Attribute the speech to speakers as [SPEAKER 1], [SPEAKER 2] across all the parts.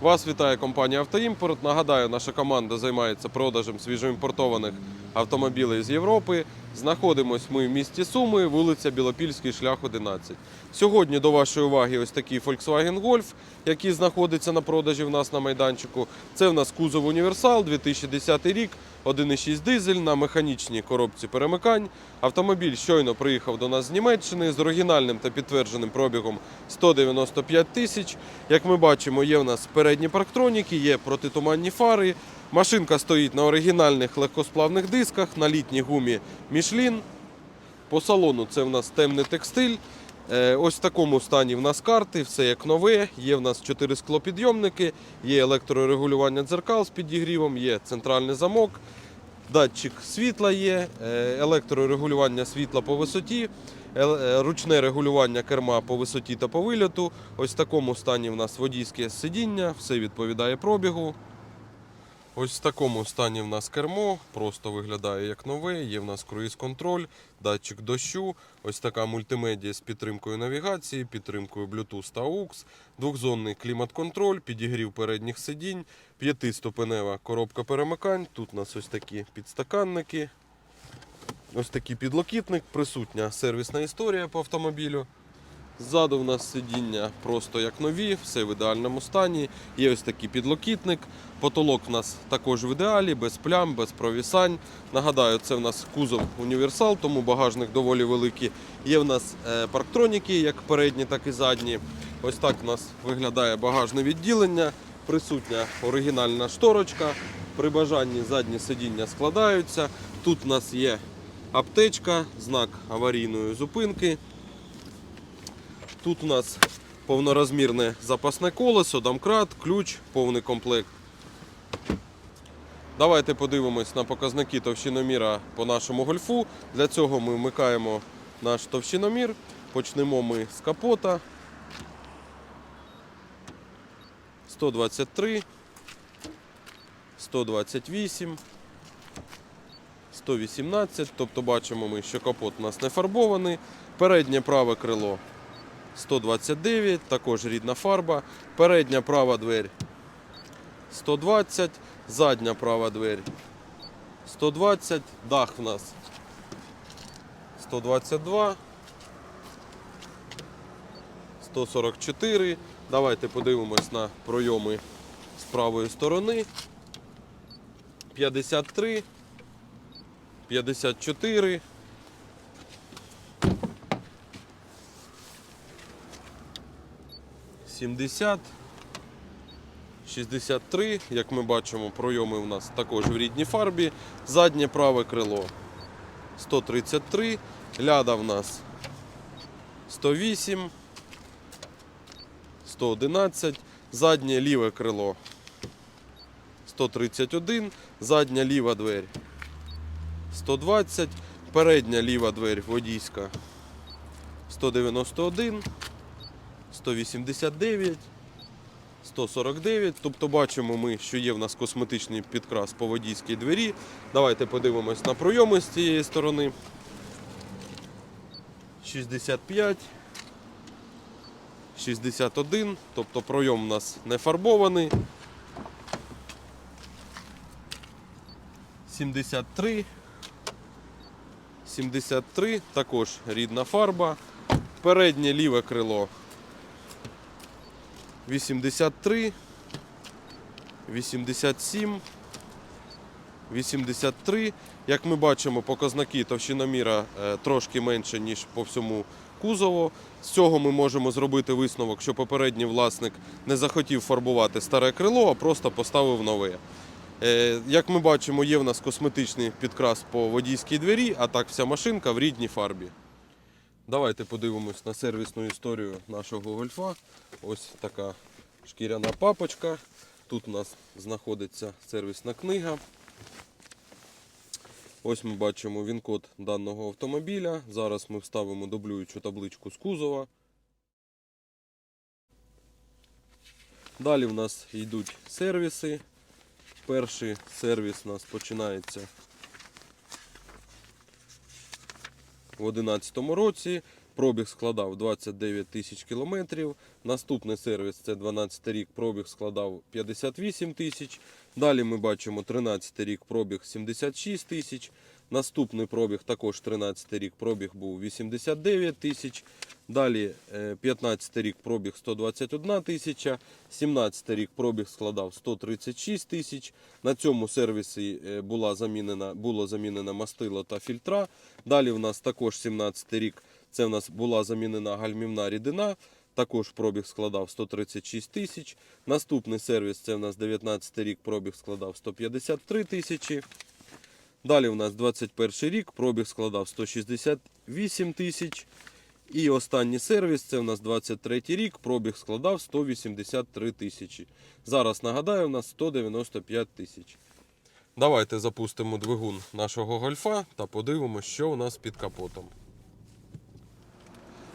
[SPEAKER 1] Вас вітає компанія Автоімпорт. Нагадаю, наша команда займається продажем свіжоімпортованих автомобілів з Європи. Знаходимось ми в місті Суми, вулиця Білопільський, шлях 11. Сьогодні до вашої уваги ось такий Volkswagen Golf, який знаходиться на продажі в нас на майданчику. Це в нас кузов універсал 2010 рік, 1,6 дизель на механічній коробці перемикань. Автомобіль щойно приїхав до нас з Німеччини з оригінальним та підтвердженим пробігом 195 тисяч. Як ми бачимо, є в нас передні парктроніки, є протитуманні фари. Машинка стоїть на оригінальних легкосплавних дисках, на літній гумі Michelin. По салону це в нас темний текстиль. Е, Ось в такому стані в нас карти, все як нове. Є в нас 4 склопідйомники, є електрорегулювання дзеркал з підігрівом, є центральний замок, датчик світла є, е, електрорегулювання світла по висоті, е, ручне регулювання керма по висоті та по вильоту. Ось в такому стані в нас водійське сидіння, все відповідає пробігу. Ось в такому стані в нас кермо, просто виглядає як нове. Є в нас круїз-контроль, датчик дощу, ось така мультимедія з підтримкою навігації, підтримкою Bluetooth та AUX, двохзонний клімат-контроль, підігрів передніх сидінь, п'ятиступенева коробка перемикань. Тут у нас ось такі підстаканники, ось такий підлокітник, присутня сервісна історія по автомобілю. Ззаду в нас сидіння просто як нові, все в ідеальному стані. Є ось такий підлокітник. Потолок в нас також в ідеалі, без плям, без провісань. Нагадаю, це в нас кузов універсал, тому багажник доволі великий. Є в нас е, парктроніки, як передні, так і задні. Ось так у нас виглядає багажне відділення. Присутня оригінальна шторочка. При бажанні задні сидіння складаються. Тут у нас є аптечка, знак аварійної зупинки. Тут у нас повнорозмірне запасне колесо, домкрат, ключ, повний комплект. Давайте подивимось на показники товщиноміра по нашому гольфу. Для цього ми вмикаємо наш товщиномір. Почнемо ми з капота. 123, 128, 118. Тобто бачимо ми, що капот у нас не фарбований. Переднє праве крило 129, також рідна фарба. Передня права двері 120, задня права двері 120, дах в нас 122, 144. Давайте подивимось на пройоми з правої сторони. 53, 54. Сімдесят, 63, як ми бачимо, пройоми у нас також в рідній фарбі. Заднє праве крило 133, ляда в нас 108, 111, заднє ліве крило 131, задня ліва двері 120, передня ліва двері водійська 191, 189, 149. Тобто бачимо ми, що є в нас косметичний підкрас по водійській двері. Давайте подивимось на пройоми з цієї сторони. 65, 61, тобто пройом у нас не фарбований. 73, 73, також рідна фарба. Переднє ліве крило 83, 87, 83. Як ми бачимо, показники товщиноміра е, трошки менше, ніж по всьому кузову. З цього ми можемо зробити висновок, що попередній власник не захотів фарбувати старе крило, а просто поставив нове. Е, Як ми бачимо, є в нас косметичний підкрас по водійській двері, а так вся машинка в рідній фарбі. Давайте подивимось на сервісну історію нашого гольфа. Ось така шкіряна папочка. Тут у нас знаходиться сервісна книга. Ось ми бачимо він-код даного автомобіля. Зараз ми вставимо дублюючу табличку з кузова. Далі в нас йдуть сервіси. Перший сервіс у нас починається в 2011 році. пробіг складав 29 тисяч кілометрів. Наступний сервіс це 12 рік, пробіг складав 58 тисяч. Далі ми бачимо 13 рік, пробіг 76 тисяч. Наступний пробіг також 13 рік, пробіг був 89 тисяч. Далі е, 15 рік пробіг 121 тисяча, 17 рік пробіг складав 136 тисяч. На цьому сервісі е, була замінена, було замінено мастило та фільтра. Далі в нас також 17 рік це в нас була замінена гальмівна рідина. Також пробіг складав 136 тисяч. Наступний сервіс це в нас 19 рік пробіг складав 153 тисячі. Далі у нас 21 рік, пробіг складав 168 тисяч. І останній сервіс це у нас 23 рік, пробіг складав 183 тисячі. Зараз нагадаю, у нас 195 тисяч. Давайте запустимо двигун нашого гольфа та подивимося, що у нас під капотом.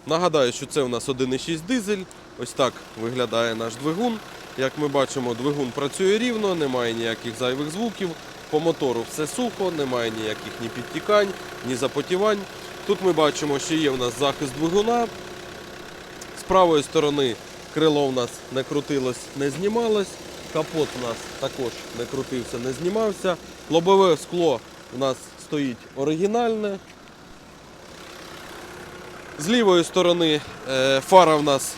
[SPEAKER 1] Нагадаю, що це у нас 1,6 дизель. Ось так виглядає наш двигун. Як ми бачимо, двигун працює рівно, немає ніяких зайвих звуків. По мотору все сухо, немає ніяких ні підтікань, ні запотівань. Тут ми бачимо, що є у нас захист двигуна. З правої сторони крило у нас не крутилось, не знімалось. Капот у нас також не крутився, не знімався. Лобове скло у нас стоїть оригінальне. З лівої сторони е, фара в нас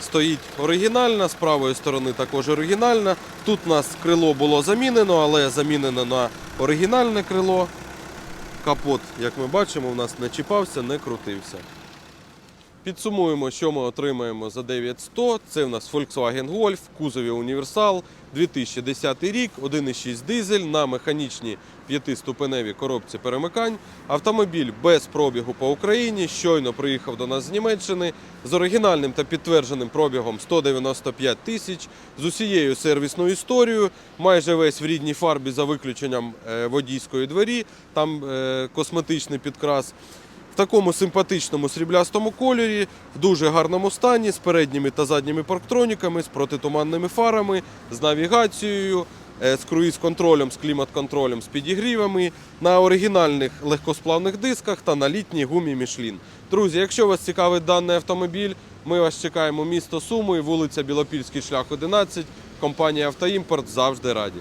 [SPEAKER 1] стоїть оригінальна, з правої сторони також оригінальна. Тут у нас крило було замінено, але замінено на оригінальне крило. Капот, як ми бачимо, у нас не чіпався, не крутився. Підсумуємо, що ми отримаємо за 9100. Це в нас Volkswagen Golf, кузові універсал, 2010 рік, 1,6 дизель на механічній п'ятиступеневій коробці перемикань. Автомобіль без пробігу по Україні. Щойно приїхав до нас з Німеччини з оригінальним та підтвердженим пробігом 195 тисяч, з усією сервісною історією, майже весь в рідній фарбі за виключенням е, водійської двері, там е, косметичний підкрас. Такому симпатичному сріблястому кольорі, в дуже гарному стані, з передніми та задніми парктроніками, з протитуманними фарами, з навігацією, е, з круїз-контролем, з клімат-контролем, з підігрівами, на оригінальних легкосплавних дисках та на літній гумі Мішлін. Друзі, якщо вас цікавить даний автомобіль, ми вас чекаємо місто Суми, вулиця Білопільський шлях 11, компанія Автоімпорт завжди раді.